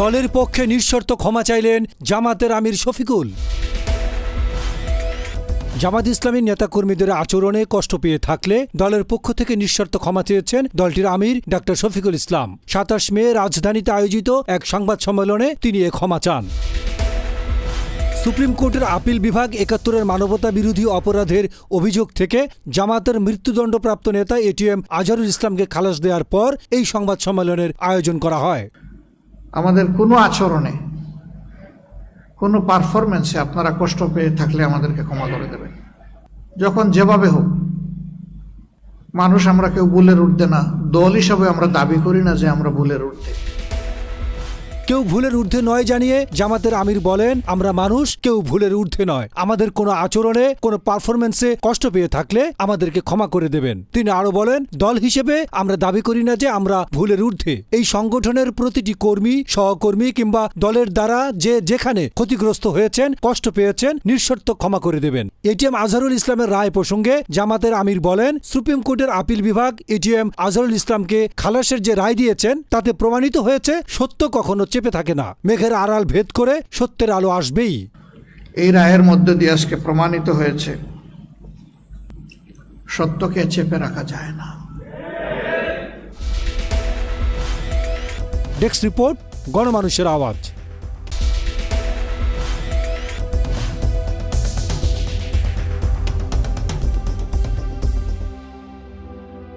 দলের পক্ষে নিঃশর্ত ক্ষমা চাইলেন জামাতের আমির শফিকুল। জামাত ইসলামী নেতাকর্মীদের আচরণে কষ্ট পেয়ে থাকলে দলের পক্ষ থেকে নিঃশর্ত ক্ষমা চেয়েছেন দলটির আমির ডাক্তার শফিকুল ইসলাম। সাতাশ মে রাজধানীতে আয়োজিত এক সংবাদ সম্মেলনে তিনি এ ক্ষমা চান। সুপ্রিম কোর্টের আপিল বিভাগ একাত্তরের মানবতা বিরোধী অপরাধের অভিযোগ থেকে জামাতের মৃত্যুদণ্ডপ্রাপ্ত নেতা এটিএম আজহারুল ইসলামকে খালাস দেওয়ার পর এই সংবাদ সম্মেলনের আয়োজন করা হয়। আমাদের কোনো আচরণে, কোনো পারফরমেন্সে আপনারা কষ্ট পেয়ে থাকলে আমাদেরকে ক্ষমা করে দেবেন। যখন যেভাবে হোক, মানুষ আমরা কেউ ভুলের উঠতে না। দল হিসাবে আমরা দাবি করি না যে আমরা ভুলের উঠতে কেউ ভুলের ঊর্ধ্বে নয় জানিয়ে জামাতের আমির বলেন, আমরা মানুষ, কেউ ভুলের ঊর্ধ্বে নয়। আমাদের কোনো আচরণে, কোনো পারফরমেন্সে কষ্ট পেয়ে থাকলে আমাদেরকে ক্ষমা করে দেবেন। তিনি আরও বলেন, দল হিসেবে আমরা দাবি করি না যে আমরা ভুলের ঊর্ধ্বে। এই সংগঠনের প্রতিটি কর্মী, সহকর্মী কিংবা দলের দ্বারা যে যেখানে ক্ষতিগ্রস্ত হয়েছেন, কষ্ট পেয়েছেন, নিঃশর্ত ক্ষমা করে দেবেন। এটিএম আজহারুল ইসলামের রায় প্রসঙ্গে জামাতের আমির বলেন, সুপ্রিম কোর্টের আপিল বিভাগ এটিএম আজহারুল ইসলামকে খালাসের যে রায় দিয়েছেন, তাতে প্রমাণিত হয়েছে সত্য কখনো চেপে থাকে না। মেঘের আড়াল ভেদ করে সত্যের আলো আসবেই। এই রায়ের মধ্যে দিয়ে আজকে প্রমাণিত হয়েছে সত্যকে চেপে রাখা যায় না। ডেস্ক রিপোর্ট গণমানুষের আওয়াজ।